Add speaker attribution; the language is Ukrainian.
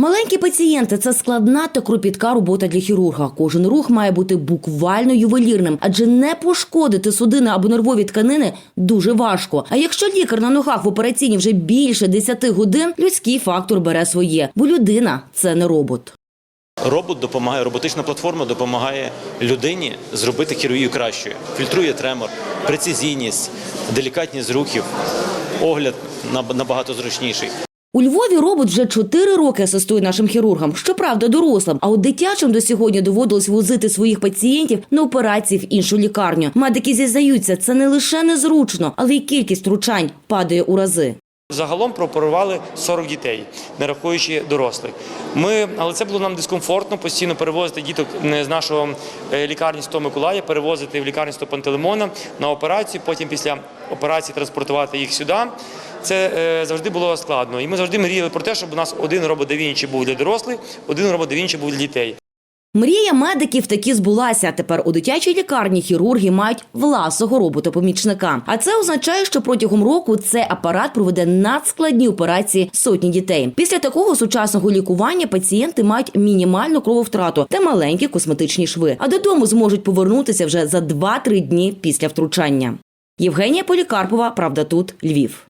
Speaker 1: Маленькі пацієнти це складна та кропітка робота для хірурга. Кожен рух має бути буквально ювелірним, адже не пошкодити судини або нервові тканини дуже важко. А якщо лікар на ногах в операційні вже більше 10 годин, людський фактор бере своє, бо людина це не робот.
Speaker 2: Робот допомагає, роботична платформа допомагає людині зробити хірургію кращою. Фільтрує тремор, прецизійність, делікатність рухів, огляд наб- набагато зручніший.
Speaker 1: У Львові робот вже 4 роки асистує нашим хірургам, щоправда, дорослим. А от дитячим до сьогодні доводилось возити своїх пацієнтів на операції в іншу лікарню. Медики зізнаються, це не лише незручно, але й кількість втручань падає у рази.
Speaker 3: Загалом прооперували 40 дітей, не рахуючи дорослих. Ми, але це було нам дискомфортно постійно перевозити діток з нашого е, лікарні 100 Миколая, перевозити в лікарню 100 Пантелеймона на операцію, потім після операції транспортувати їх сюди. Це е, завжди було складно. І ми завжди мріяли про те, щоб у нас один робот да був для дорослих, один робот да був для дітей.
Speaker 1: Мрія медиків таки збулася. Тепер у дитячій лікарні хірурги мають власного робота-помічника. А це означає, що протягом року цей апарат проведе надскладні операції сотні дітей. Після такого сучасного лікування пацієнти мають мінімальну крововтрату та маленькі косметичні шви. А додому зможуть повернутися вже за 2-3 дні після втручання. Євгенія Полікарпова, правда, тут Львів.